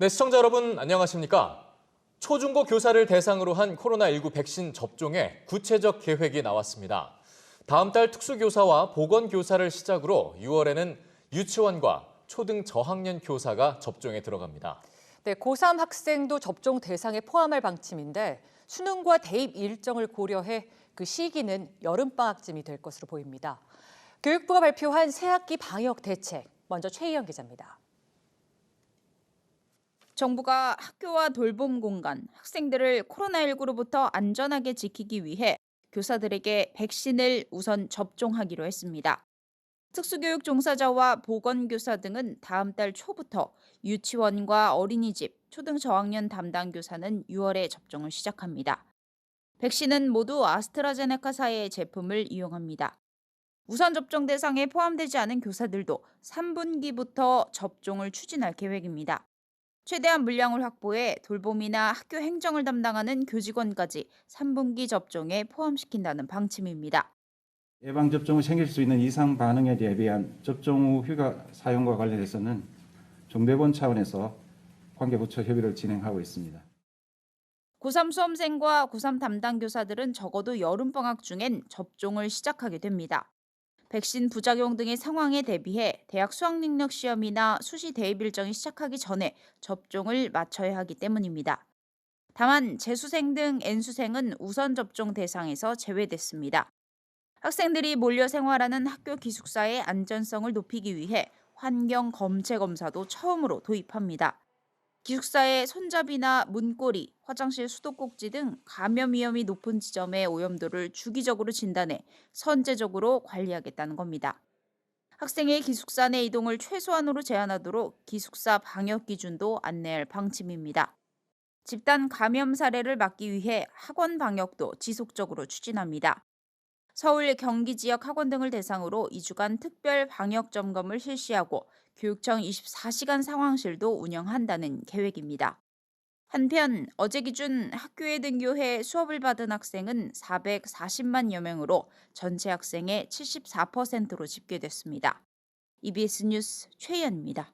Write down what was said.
네, 시청자 여러분 안녕하십니까? 초중고 교사를 대상으로 한 코로나19 백신 접종에 구체적 계획이 나왔습니다. 다음 달 특수교사와 보건교사를 시작으로 6월에는 유치원과 초등 저학년 교사가 접종에 들어갑니다. 네, 고3 학생도 접종 대상에 포함할 방침인데 수능과 대입 일정을 고려해 그 시기는 여름방학쯤이 될 것으로 보입니다. 교육부가 발표한 새학기 방역 대책, 먼저 최희영 기자입니다. 정부가 학교와 돌봄 공간, 학생들을 코로나19로부터 안전하게 지키기 위해 교사들에게 백신을 우선 접종하기로 했습니다. 특수교육 종사자와 보건교사 등은 다음 달 초부터 유치원과 어린이집, 초등 저학년 담당 교사는 6월에 접종을 시작합니다. 백신은 모두 아스트라제네카사의 제품을 이용합니다. 우선 접종 대상에 포함되지 않은 교사들도 3분기부터 접종을 추진할 계획입니다. 최대한 물량을 확보해 돌봄이나 학교 행정을 담당하는 교직원까지 3분기 접종에 포함시킨다는 방침입니다. 예방 접종 후 생길 수 있는 이상 반응에 대비한 접종 후 휴가 사용과 관련해서는 종대본 차원에서 관계부처 협의를 진행하고 있습니다. 고3 수험생과 고3 담당 교사들은 적어도 여름방학 중엔 접종을 시작하게 됩니다. 백신 부작용 등의 상황에 대비해 대학 수학 능력 시험이나 수시 대입 일정이 시작하기 전에 접종을 마쳐야 하기 때문입니다. 다만 재수생 등 N수생은 우선 접종 대상에서 제외됐습니다. 학생들이 몰려 생활하는 학교 기숙사의 안전성을 높이기 위해 환경 검체 검사도 처음으로 도입합니다. 기숙사의 손잡이나 문고리, 화장실 수도꼭지 등 감염 위험이 높은 지점의 오염도를 주기적으로 진단해 선제적으로 관리하겠다는 겁니다. 학생의 기숙사 내 이동을 최소한으로 제한하도록 기숙사 방역 기준도 안내할 방침입니다. 집단 감염 사례를 막기 위해 학원 방역도 지속적으로 추진합니다. 서울, 경기 지역 학원 등을 대상으로 2주간 특별 방역 점검을 실시하고 교육청 24시간 상황실도 운영한다는 계획입니다. 한편 어제 기준 학교에 등교해 수업을 받은 학생은 440만여 명으로 전체 학생의 74%로 집계됐습니다. EBS 뉴스 최연입니다.